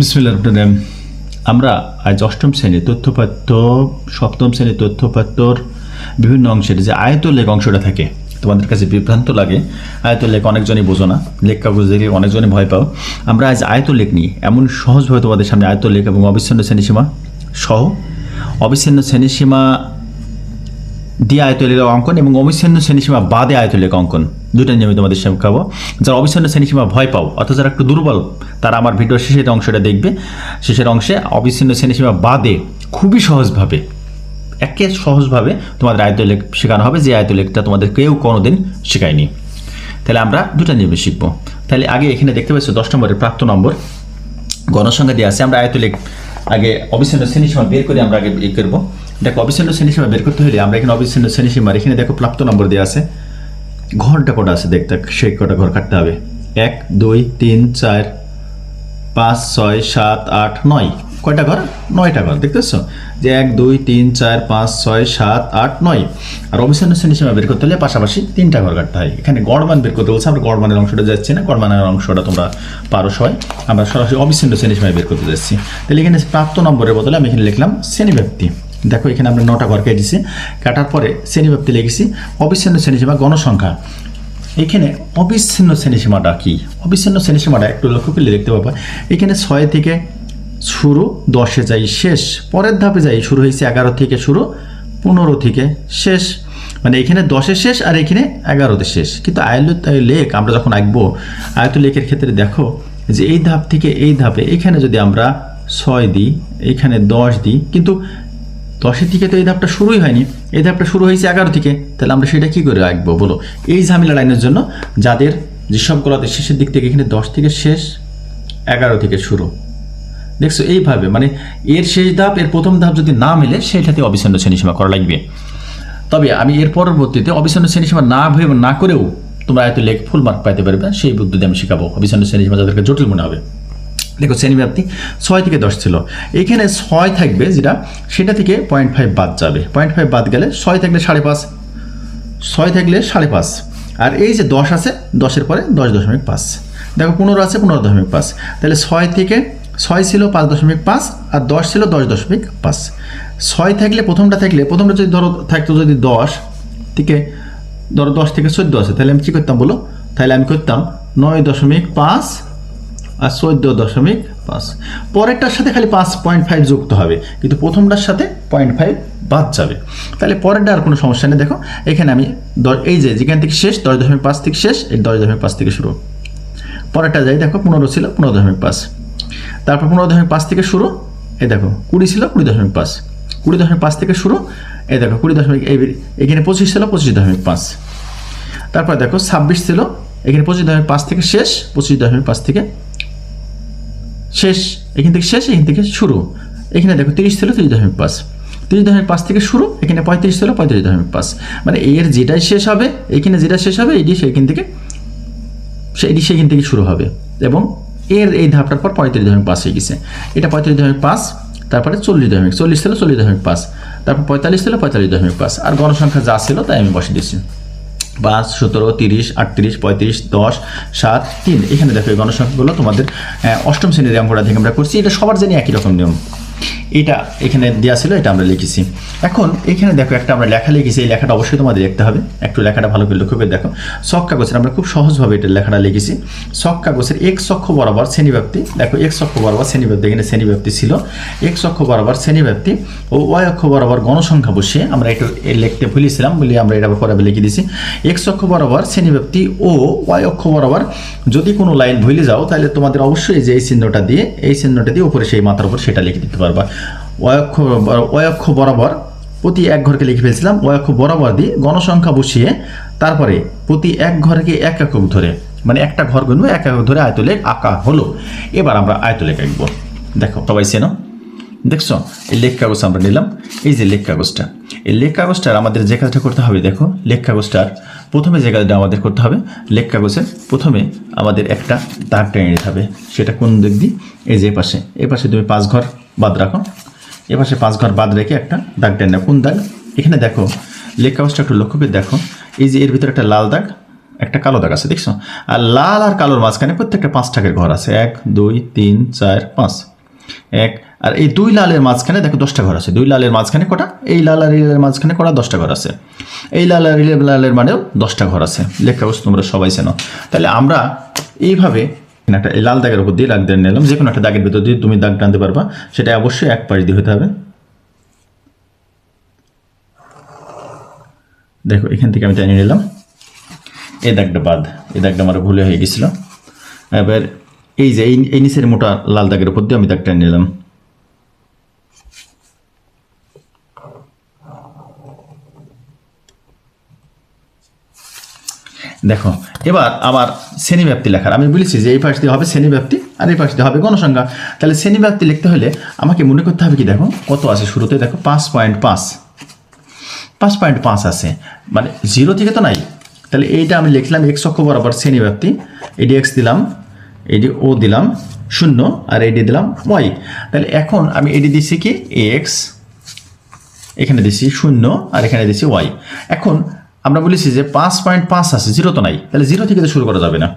বিসমিল্লাহ রহমান আমরা আজ অষ্টম শ্রেণির তথ্যপাত্য সপ্তম শ্রেণির তথ্যপাত্যর বিভিন্ন অংশের যে আয়তলেখ অংশটা থাকে, তোমাদের কাছে বিভ্রান্ত লাগে আয়তলেখ অনেকজনই বোঝো না, লেখ কাগজ দেখলে অনেকজনই ভয় পাও। আমরা আজ আয়তলেখ নিই এমন সহজভাবে তোমাদের সামনে আয়তলেখ এবং অবিচ্ছিন্ন শ্রেণীসীমা সহ, অবিচ্ছিন্ন শ্রেণীসীমা দিয়ে আয়তলেখ অঙ্কন এবং অবিচ্ছিন্ন শ্রেণীসীমা বাদে আয়তলেখ অঙ্কন। দুটো নিয়মিত তোমাদের শেখাবো যারা অবিচ্ছিন্ন শ্রেণীসীমা ভয় পাও অথচ যারা একটু দুর্বল, তারা আমার ভিডিওর শেষের অংশটা দেখবে। শেষের অংশে অবিচ্ছিন্ন শ্রেণীসীমা বাদে খুবই সহজভাবে, একে সহজভাবে তোমাদের আয়তলেখ শেখানো হবে যে আয়তলেখটা তোমাদের কেউ কোনোদিন শেখায়নি। তাহলে আমরা দুটো নিয়মে শিখব। তাহলে আগে এখানে দেখতে পাচ্ছ দশ নম্বরের প্রাপ্ত নম্বর। গণসংখ্যা দিয়ে আছে, আমরা আয়তলেখ আগে অবিচ্ছিন্ন শ্রেণীসীমা বের করে আমরা আগে ইয়ে করব। দেখো, অবিচ্ছিন্ন শ্রেণীসীমা বের করতে হলে আমরা এখানে অবিচ্ছিন্ন শ্রেণীসীমার এখানে দেখো প্রাপ্ত নম্বর দেওয়া আছে। ঘরটা কটা আছে দেখতে সেই কটা ঘর কাটতে হবে। এক, দুই, তিন, চার, পাঁচ, ছয়, সাত, আট, নয়। কয়টা ঘর? নয়টা ঘর, দেখতেছ? যে এক, দুই, তিন, চার, পাঁচ, ছয়, সাত, আট, নয়। আর অবিচ্ছিন্ন শ্রেণীসীমা বের করতে হলে পাশাপাশি তিনটা ঘর কাটতে হয়। এখানে গড়মান বের করতে বলছে, আমরা গড়মানের অংশটা যাচ্ছি না গড়মানের অংশটা তোমরা পারো সবাই। আমরা সরাসরি অবিচ্ছিন্ন শ্রেণীসীমা বের করতে যাচ্ছি। তাহলে এখানে প্রাপ্ত নম্বরের বদলে আমি এখানে লিখলাম শ্রেণীব্যাপ্তি। দেখো, এখানে আমরা নটা ঘর কেটেছি কাটার পরে শ্রেণীব্যাপ্তি লিখেছি, অবিচ্ছিন্ন শ্রেণীসীমা, গণসংখ্যা। এখানে অবিচ্ছিন্ন শ্রেণীসীমাটা কী? অবিচ্ছিন্ন শ্রেণীসীমাটা একটু লক্ষ্য করলে দেখতে পাবো। এখানে ছয় থেকে শুরু, দশে যাই শেষ, পরের ধাপে যাই শুরু হয়েছে এগারো থেকে শুরু, পনেরো থেকে শেষ। মানে এখানে দশে শেষ আর এখানে এগারোতে শেষ। কিন্তু আয়ত লেখ আমরা যখন আঁকবো আয়ত লেখের ক্ষেত্রে দেখো যে এই ধাপ থেকে এই ধাপে এখানে যদি আমরা ছয় দিই, এখানে দশ দিই, কিন্তু দশের থেকে তো এই ধাপটা শুরুই হয়নি। এই ধাপটা শুরু হয়েছে এগারো থেকে তাহলে আমরা সেটা কি করে রাখব? বলো। এই ঝামেলা লাইনের জন্য যাদের যেসবগুলোতে শেষের দিক থেকে এখানে দশ থেকে শেষ, এগারো থেকে শুরু। দেখছ, এইভাবে মানে এর শেষ ধাপ, এর প্রথম ধাপ যদি না মেলে সেটাতে অবিচ্ছিন্ন শ্রেণীসীমা করা লাগবে। তবে আমি এর পরবর্তীতে অবিচ্ছিন্ন শ্রেণীসীমা না ভেবে, না করেও তোমরা এত লেখ ফুল মার্ক পাইতে পারবে, সেই বুদ্ধিতে আমি শেখাবো। অবিচ্ছিন্ন শ্রেণীসীমা যাদেরকে জটিল মনে হবে। দেখো শ্রেণীব্যাপ্তি ছয় থেকে দশ ছিল। এখানে ছয় থাকবে যেটা? সেটা থেকে পয়েন্ট ফাইভ বাদ যাবে। পয়েন্ট ফাইভ বাদ গেলে ছয় থাকলে সাড়ে পাঁচ। ছয় থাকলে সাড়ে পাঁচ। আর এই যে দশ আছে, দশের পরে দশ দশমিক পাঁচ। দেখো পনেরো আছে, পনেরো দশমিক পাঁচ। তাহলে ছয় থেকে, ছয় ছিল পাঁচ দশমিক পাঁচ আর দশ ছিল দশ দশমিক পাঁচ। ছয় থাকলে প্রথমটা থাকলে, প্রথমটা যদি ধরো থাকতো যদি দশ থেকে ধরো দশ থেকে চোদ্দ আছে, তাহলে আমি কী করতাম বলো? তাহলে আমি করতাম নয় দশমিক পাঁচ আর চোদ্দ দশমিক পাঁচ। পরেরটার সাথে খালি পাঁচ পয়েন্ট ফাইভ যুক্ত হবে, কিন্তু প্রথমটার সাথে পয়েন্ট ফাইভ বাদ যাবে। তাহলে পরেরটা আর কোনো সমস্যা নেই। দেখো, এখানে আমি এই যে যেখান থেকে শেষ, দশ দশমিক পাঁচ থেকে শেষ, এই দশ দশমিক পাঁচ থেকে শুরু। পরেরটা যাই দেখো, পনেরো ছিল, পনেরো দশমিক পাঁচ। তারপর পনেরো দশমিক পাঁচ থেকে শুরু, এই দেখো, কুড়ি ছিল, কুড়ি দশমিক পাঁচ। কুড়ি দশমিক পাঁচ থেকে শুরু, এই দেখো, কুড়ি দশমিক এই এখানে পঁচিশ ছিল, পঁচিশ দশমিক পাঁচ। তারপর দেখো, ছাব্বিশ ছিল, এখানে পঁচিশ দশমিক পাঁচ থেকে শেষ, পঁচিশ দশমিক পাঁচ থেকে শেষ, এখান থেকে শেষ, এখান থেকে শুরু। এখানে দেখো তিরিশ ছিল তিরিশ দশমিক পাঁচ। তিরিশ দশমিক পাঁচ থেকে শুরু, এখানে পঁয়ত্রিশ ছিল পঁয়ত্রিশ দশমিক পাঁচ। মানে এর যেটাই শেষ হবে, এখানে যেটা শেষ হবে, এটি সেখান থেকে সেটি সেখান থেকে শুরু হবে। এবং এর এই ধাপটার পর পঁয়ত্রিশ দশমিক পাঁচ হয়ে গেছে। এটা পঁয়ত্রিশ দশমিক পাঁচ, তারপরে চল্লিশ দশমিক, চল্লিশ ছিল চল্লিশ দশমিক পাঁচ, তারপর পঁয়তাল্লিশ ছিল পঁয়তাল্লিশ দশমিক পাঁচ। আর গণসংখ্যা যা ছিল তাই আমি বসে দিয়েছি পাঁচ, সতেরো, তিরিশ, আটত্রিশ, পঁয়ত্রিশ, দশ, সাত, তিন। এখানে দেখো এই গণসংখ্যাগুলো তোমাদের অষ্টম শ্রেণির অঙ্কটা থেকে আমরা করছি। এটা সবার জানি একই রকম নিয়ম। এটা এখানে দেওয়া ছিল, এটা আমরা লিখেছি। এখন এখানে দেখো, একটা আমরা লেখা লিখেছি, এই লেখাটা অবশ্যই তোমাদের দেখতে হবে। একটু লেখাটা ভালো করে লক্ষ্য করে দেখো। শখ কাগজের, আমরা খুব সহজভাবে এটা লেখাটা লিখেছি। শখ কাগজের এক অক্ষ বরাবর শ্রেণীব্যাপ্তি, দেখো, এক অক্ষ বরাবর শ্রেণীব্যাপ্তি, এখানে শ্রেণীব্যাপ্তি ছিল। এক অক্ষ বরাবর শ্রেণীব্যাপ্তি ও ওয়াই অক্ষ বরাবর গণসংখ্যা বসিয়ে আমরা একটু লিখতে ভুলেছিলাম বলে আমরা এটা পরে লিখে দিয়েছি। এক অক্ষ বরাবর শ্রেণীব্যাপ্তি ও ওয়াই অক্ষ বরাবর যদি কোনো লাইন ভুলে যাও, তাহলে তোমাদের অবশ্যই যে এই চিহ্নটা দিয়ে, এই চিহ্নটা দিয়ে উপরে সেই মাথার উপর সেটা লিখে দিতে পারবা। অক্ষ ওয়াই অক্ষ বরাবর প্রতি এক ঘরকে লিখে ফেলছিলাম ওয়াই অক্ষ বরাবর দিয়ে গণসংখ্যা বসিয়ে তারপরে প্রতি এক ঘরকে এক একক ধরে মানে একটা ঘর গুনবো, এক একক ধরে আয়তলেখ আঁকা হলো। এবার আমরা আয়তলেখ আঁকবো। দেখো, সবাই চেনো? দেখছ? এই লেখ কাগজ আমরা নিলাম। এই যে লেখ কাগজটা, এই লেখ কাগজটার আমাদের যে কাজটা করতে হবে, দেখো, লেখ কাগজটার প্রথমে যে কাজটা আমাদের করতে হবে, লেখ কাগজের প্রথমে আমাদের একটা দাগ টেনে নিতে হবে, সেটা কোন দিক দিয়ে? এই যে পাশে এ পাশে তুমি পাঁচ ঘর বাদ রাখো। এ পাশে পাঁচ ঘর বাদ রেখে একটা দাগ টেনে নাও। কোন দাগ? এখানে দেখো লেখ কাগজটা একটু লক্ষ্য করে দেখো। এই যে এর ভিতরে একটা লাল দাগ, একটা কালো দাগ আছে, দেখছ? আর লাল আর কালোর মাঝখানে প্রত্যেকটা পাঁচ টাকার ঘর আছে। এক, দুই, তিন, চার, পাঁচ। এক, আর এই দুই লালের মাঝখানে দেখো দশটা ঘর আছে। দুই লালের মাঝখানে কটা? এই লাল আর রিলের মাঝখানে কটা? দশটা ঘর আছে। এই লাল আর রিলের লালের মানেও দশটা ঘর আছে। লেখা তোমরা সবাই চেনো। তাহলে আমরা এইভাবে একটা এই লাল দাগের উপর দিয়ে দাগ দিয়ে নিলাম। যে কোনো একটা দাগের ভিতর দিয়ে তুমি দাগ টানতে পারবা। সেটা অবশ্যই এক পাশ দিয়ে হতে হবে। দেখো, এখান থেকে আমি টেনে নিলাম। এই দাগটা বাদ। এই দাগটা আমার ভুলে হয়ে গেছিল। এবার এই যে এই নিচের মোটা লাল দাগের উপর দিয়ে আমি দাগ টেনে নিলাম। দেখো, এবার আবার শ্রেণীব্যাপ্তি লেখার, আমি বলেছি যে এই পাশ দিয়ে হবে শ্রেণীব্যাপ্তি আর এই পাশ দিয়ে হবে গণসংখ্যা। তাহলে শ্রেণীব্যাপ্তি লিখতে হলে আমাকে মনে করতে হবে কি দেখো, কত আছে শুরুতে? দেখো, পাঁচ পয়েন্ট পাঁচ। পাঁচ পয়েন্ট পাঁচ আছে। মানে জিরো থেকে তো নাই। তাহলে এইটা আমি লিখলাম এক্স অক্ষ বরাবর শ্রেণীব্যাপ্তি। এডি এক্স দিলাম এডি ও দিলাম, শূন্য, আর এডি দিলাম ওয়াই তাহলে এখন আমি এডি দিচ্ছি কি এক্স এখানে দিচ্ছি শূন্য, আর এখানে দিচ্ছি ওয়াই এখন আমরা বলেছি যে পাঁচ পয়েন্ট পাঁচ আছে জিরো তো নাই। তাহলে জিরো থেকে তো শুরু করা যাবে না।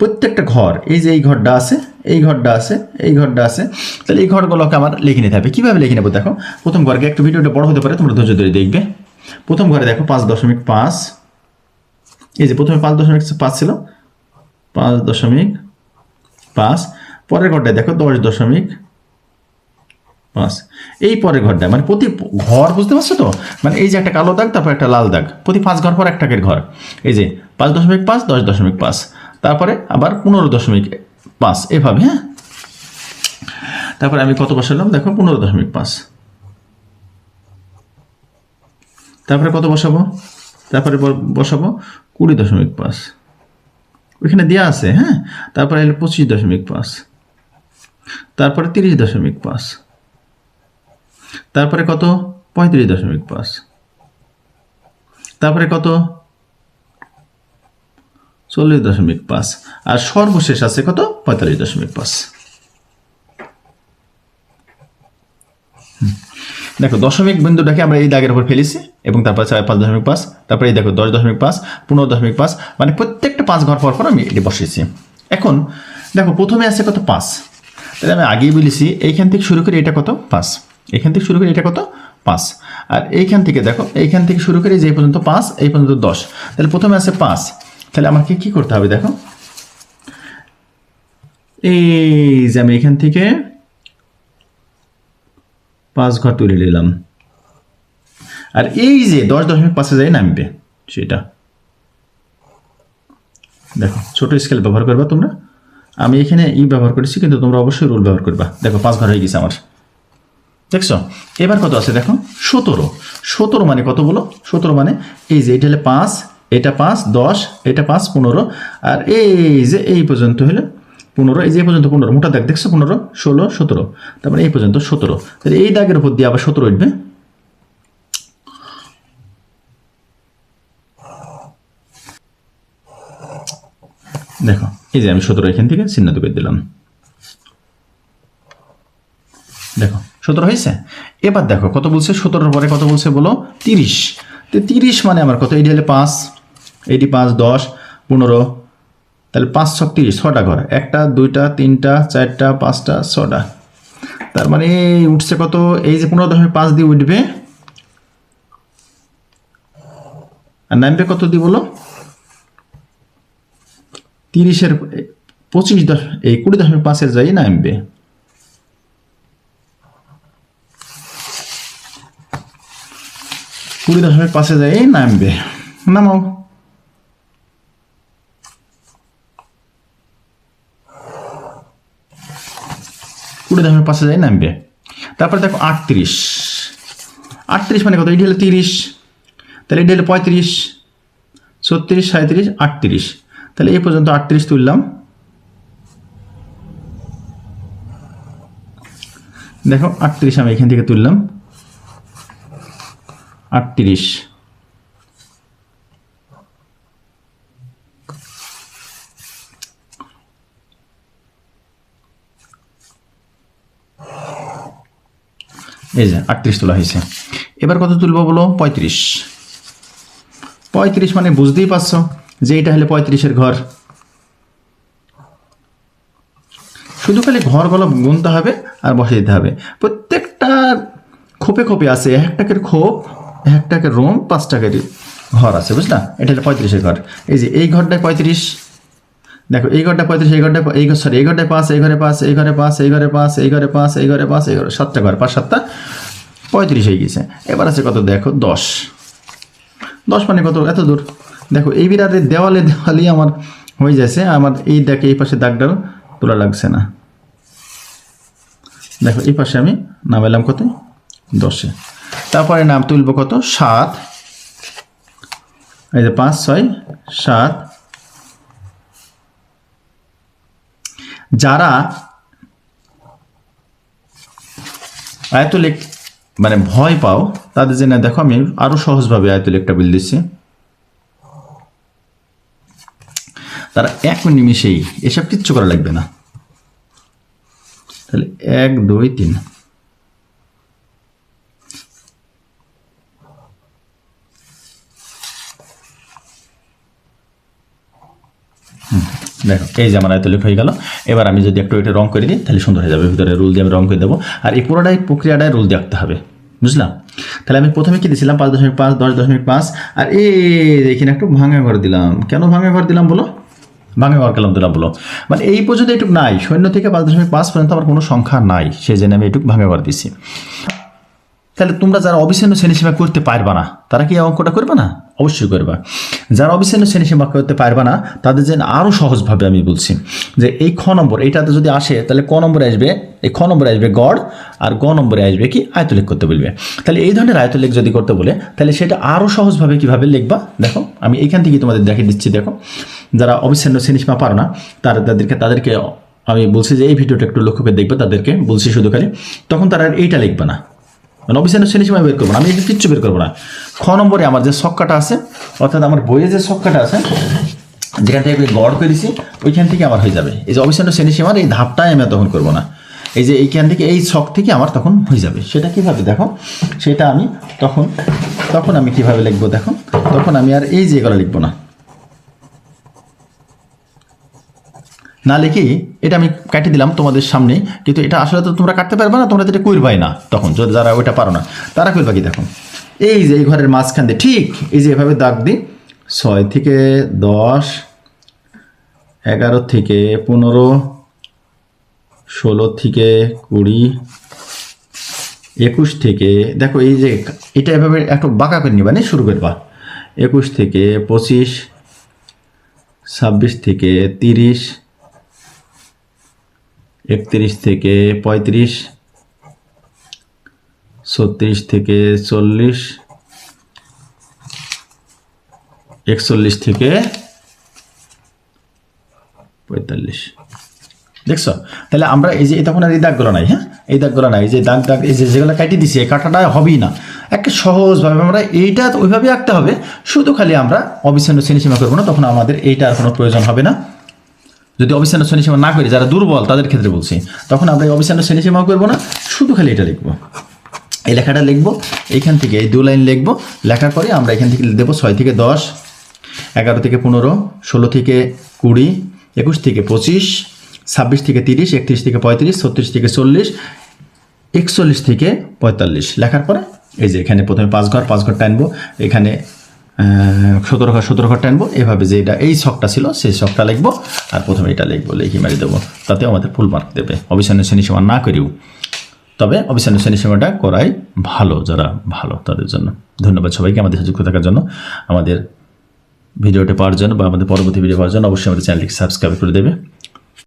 প্রত্যেকটা ঘর, এই যে এই ঘরটা আছে, এই ঘরটা আছে, এই ঘরটা আছে, তাহলে এই ঘরগুলোকে আমার লিখে নিতে হবে। কীভাবে লিখে নেব দেখো? প্রথম ঘরকে একটু ভিডিওটা বড় হতে পারে, তোমরা ধৈর্য ধরে দেখবে। প্রথম ঘরে দেখো পাঁচ দশমিক পাঁচ। এই যে প্রথমে পাঁচ দশমিক পাঁচ ছিল, পাঁচ দশমিক পাঁচ। পরের ঘরটায় দেখো দশ দশমিক পাঁচ এই পরের ঘরটা মানে প্রতি ঘর, বুঝতে পারছ তো? মানে এই যে একটা কালো দাগ, তারপর একটা লাল দাগ। প্রতি পাঁচ ঘর পর এক টাকের ঘর। এই যে পাঁচ দশমিক পাঁচ, দশ দশমিক পাঁচ। তারপরে আবার পনেরো দশমিক পাঁচ, এভাবে হ্যাঁ? তারপরে আমি কত বসালাম? দেখো, পনেরো দশমিক পাঁচ। তারপরে কত বসাবো? তারপরে বসাবো কুড়ি দশমিক পাঁচ। ওইখানে দেওয়া আছে হ্যাঁ? তারপরে এলো পঁচিশ দশমিক পাঁচ। তারপরে তিরিশ দশমিক পাঁচ। তারপরে কত? পঁয়ত্রিশ দশমিক পাঁচ। তারপরে কত? চল্লিশ দশমিক পাঁচ। আর সর্বশেষ আছে কত? পঁয়তাল্লিশ দশমিক পাঁচ। দেখো, দশমিক বিন্দুটাকে আমরা এই দাগের উপর ফেলেছি এবং তারপর চার পাঁচ দশমিক পাঁচ, তারপরে এই দেখো দশ দশমিক পাঁচ, পনেরো দশমিক পাঁচ মানে প্রত্যেকটা পাঁচ ঘর পর পর আমি এটি বসিয়েছি। এখন, দেখো, প্রথমে আছে কত? পাঁচ। তাহলে আমি আগেই বলেছি, এইখান থেকে শুরু করে এটা কত? পাঁচ। এখান থেকে শুরু করে, এটা কত? পাঁচ। আর এইখান থেকে দেখো, এইখান থেকে শুরু করে যে পর্যন্ত পাঁচ, এই পর্যন্ত দশ। তাহলে প্রথমে আছে পাঁচ। তাহলে আমাকে কি করতে হবে দেখো? এই যে আমি এখান থেকে পাঁচ ঘর তুলে নিলাম। আর এই যে দশ দশমিক পাঁচে যাই নামবে, সেটা। দেখো, ছোট স্কেল ব্যবহার করবা তোমরা। আমি এখানে ই ব্যবহার করেছি, কিন্তু তোমরা অবশ্যই রুল ব্যবহার করবা। দেখো, পাঁচ ঘর হয়ে গেছে আমার। দেখছ? এবার কত আছে দেখো? সতেরো। সতেরো মানে কত বলো? সতেরো মানে এই যে এটা হলে পাঁচ, এটা পাঁচ, দশ, এটা পাঁচ, পনেরো। আর এই যে এই পর্যন্ত হলে পনেরো, এই যে এই পর্যন্ত পনেরো। মোটা দাগ, দেখছ? পনেরো, ষোলো, সতেরো। তারপরে এই পর্যন্ত সতেরো। তাহলে এই দাগের উপর দিয়ে আবার সতেরো উঠবে। দেখো, এই যে আমি সতেরো এখান থেকে চিহ্নিত করে দিলাম। দেখো সতেরো হয়েছে? এবার দেখো, কত বলছে? সতেরোর পরে কত বলছে বলো? তিরিশ। তো তিরিশ মানে আমার কত? এটি হলে পাঁচ। এটি পাঁচ, দশ, পনেরো। তাহলে পাঁচ ছক তিরিশ, ছটা ঘর। একটা, দুইটা, তিনটা, চারটা, পাঁচটা, ছটা। তার মানে উঠছে কত? এই যে পনেরো দশমিক পাঁচ দিয়ে উঠবে। আর নামবে কত দিয়ে বলো? তিরিশের, পঁচিশ দশ, এই কুড়ি দশমিক পাঁচের যাই নামবে। কুড়ি দশমিক পাঁচে যাই নামবে নামাও কুড়ি দশমিক পাঁচে যাই নামবে তারপরে দেখো আটত্রিশ আটত্রিশ মানে কত এটি হলো তিরিশ তাহলে এটি হলো পঁয়ত্রিশ ছত্রিশ সাঁত্রিশ আটত্রিশ তাহলে এই পর্যন্ত আটত্রিশ তুললাম দেখো আটত্রিশ আমি এখান থেকে তুললাম আটত্রিশ। এই যে আটত্রিশ তোলা হয়েছে। এবার কত তুলবো বলো? পঁয়ত্রিশ। পঁয়ত্রিশ মানে বুঝতেই পারছ যে এটা হলে পঁয়ত্রিশের ঘর। শুধু খালি ঘরগুলো গুনতে হবে আর বসে দিতে হবে। প্রত্যেকটা খোপে খোপে আছে, এক টাকের খোপ এক টাকের রুম, পাঁচ টাকের ঘর আছে, বুঝলা? এটা হলো পঁয়ত্রিশের ঘর। এই যে এই ঘরটায় পঁয়ত্রিশ, দেখো, এই ঘরটা পঁয়ত্রিশ, এই ঘরটা এই ঘর সরি এই ঘরটায় পাঁচ, এই ঘরে পাঁচ, এই ঘরে পাঁচ, এই ঘরে পাঁচ, এই ঘরে পাঁচ, এই ঘরে পাঁচ, এই ঘরে সাতটা ঘর, পাঁচ, সাতটা। পঁয়ত্রিশ হয়ে গেছে। এবার আছে কত? দেখো, দশ। দশ মানে কত? এত দূর। দেখো, এই বিরাটের দেওয়ালে দেওয়ালেই আমার হয়ে যাচ্ছে। আমার এই দেখে এই পাশে দাগটাও তোলা লাগছে না। দেখো, এই পাশে আমি নামাইলাম কত? দশে। তারপরে নাম তুলব কত? সাত। এই যে পাঁচ, ছয়, সাত। যারা আয়তলেখ মানে ভয় পাও, তাদের জন্য দেখো আমি আরও সহজভাবে আয়তলেখটা বিল দিচ্ছি। তারা এক নিমিষেই এসব কিচ্ছু করা লাগবে না। তাহলে এক, দুই, তিন। দেখো, এই যে আমার আয়তলেখ হয়ে গেল। এবার আমি যদি একটু এটা রং করে দিই, তাহলে সুন্দর হয়ে যাবে। ভিতরে রুল দিয়ে আমি রং করে দেবো। আর এই পুরোটাই প্রক্রিয়াটায় রুল আঁকতে হবে। বুঝলাম? তাহলে আমি প্রথমে কি দিয়েছিলাম পাঁচ দশমিক পাঁচ, দশ দশমিক পাঁচ। আর এই এখানে একটু ভাঙা ঘর দিলাম। কেন ভাঙা ঘর দিলাম বলো? ভাঙা ঘর কেলাম দিলাম বলো? মানে এই পর্যন্ত এটুক নাই। শূন্য থেকে পাঁচ দশমিক পাঁচ পর্যন্ত আমার কোনো সংখ্যা নাই। সেই জন্য আমি এটুক ভাঙা ঘর দিছি তাহলে তোমরা যারা অবিচ্ছিন্ন শ্রেণীসীমা করতে পারবা না, তারা কি অঙ্কটা করবে না? অবশ্যই করবা। যারা অবিচ্ছিন্ন শ্রেণীসীমা করতে পারবা না, তাদের জন্য আরও সহজভাবে আমি বলছি যে এই খ নম্বর, এইটাতে যদি আসে, তাহলে ক নম্বরে আসবে? এই খ নম্বরে আসবে গড়, আর গ নম্বরে আসবে কি? আয়তলেখ করতে বলবে। তাহলে এই ধরনের আয়তলেখ যদি করতে বলে, তাহলে সেটা আরও সহজভাবে কীভাবে লিখবা? দেখো, আমি এইখান থেকে তোমাদের দেখিয়ে দিচ্ছি, দেখো। যারা অবিচ্ছিন্ন শ্রেণীসীমা পারো না, তারা তাদেরকে তাদেরকে আমি বলছি যে এই ভিডিওটা একটু লক্ষ্য করে দেখবে, তাদেরকে বলছি শুধু খালি। তখন তারা এইটা লিখবে না। মানে অফিসিয়াল শ্রেণি সময় বের করব না, আমি কিচ্ছু বের করব না। খ নম্বরে আমার যে ছক্কাটা আছে, অর্থাৎ আমার বইয়ে যে ছক্কাটা আছে, যেখান থেকে আমি গড় করেছি, ওইখান থেকে আমার হয়ে যাবে। এই যে অফিসিয়াল শ্রেণি সীমার এই ধাপটাই আমি তখন করব না। এই যে এইখান থেকে, এই শখ থেকে আমার তখন হয়ে যাবে। সেটা কীভাবে দেখো? সেটা আমি তখন তখন আমি কীভাবে লিখব দেখো? তখন আমি আর এই যে এগুলো লিখব না। না লিখি, এটা আমি কাটি দিলাম তোমাদের সামনে, কিন্তু এটা আসলে তো তোমরা কাটতে পারবে না, তোমরা যেটা এটা করবাই না তখন যারা ওইটা পারো না। তারা করবা কি দেখো? এই যে এই ঘরের মাঝখান দিয়ে, ঠিক এই যে এভাবে দাগ দিই, ছয় থেকে দশ, এগারো থেকে পনেরো, ষোলো থেকে কুড়ি, একুশ থেকে, দেখো এই যে এটা এভাবে একটু বাঁকা করে নিবা শুরু করবা। একুশ থেকে পঁচিশ, ছাব্বিশ থেকে তিরিশ একত্রিশ থেকে পঁয়ত্রিশ, ছত্রিশ থেকে চল্লিশ, একচল্লিশ থেকে পঁয়তাল্লিশ। দেখছ? তাহলে আমরা এই যে তখন আর এই দাগগুলো নাই হ্যাঁ? এই দাগগুলো নাই যে দাগ দাগ, এই যে যেগুলো কাটিয়ে দিছি, এই কাটাটা হবেই না। একটা সহজভাবে আমরা এইটা ওইভাবে আঁকতে হবে, শুধু খালি আমরা অবিচ্ছিন্ন শ্রেণীসীমা করব না, তখন আমাদের এইটা আর কোনো প্রয়োজন হবে না। যদি অবিচ্ছিন্ন শ্রেণীসীমা না করি, যারা দুর্বল, তাদের ক্ষেত্রে বলছি। তখন আমরা এই অবিচ্ছিন্ন শ্রেণীসীমা করব না, শুধু খালি এটা লিখব। এই লেখাটা লিখব, এইখান থেকে এই দু লাইন লিখব, লেখার পরে আমরা এখান থেকে দেবো ছয় থেকে দশ, এগারো থেকে পনেরো, ষোলো থেকে কুড়ি, একুশ থেকে পঁচিশ, ছাব্বিশ থেকে তিরিশ, একত্রিশ থেকে পঁয়ত্রিশ, ছত্রিশ থেকে চল্লিশ, একচল্লিশ থেকে পঁয়তাল্লিশ। লেখার পরে এই যে এখানে প্রথমে পাঁচ ঘর পাঁচ ঘর টানবো এখানে সতেরো ঘর সতেরো টানবো এভাবে যে এটা এই শখটা ছিল, সেই শখটা লিখব আর প্রথমে এটা লিখব, লিখে মারি দেবো। তাতেও আমাদের ফুল মার্ক দেবে। অবিচ্ছিন্ন শ্রেণীসীমা না করিও। তবে অবিচ্ছিন্ন শ্রেণীসীমাটা করাই ভালো, যারা ভালো তাদের জন্য। ধন্যবাদ সবাইকে আমাদের যুক্ত থাকার জন্য। আমাদের ভিডিওটি পাওয়ার জন্য বা আমাদের পরবর্তী ভিডিও পাওয়ার জন্য অবশ্যই আমাদের চ্যানেলটিকে সাবস্ক্রাইব করে দেবে।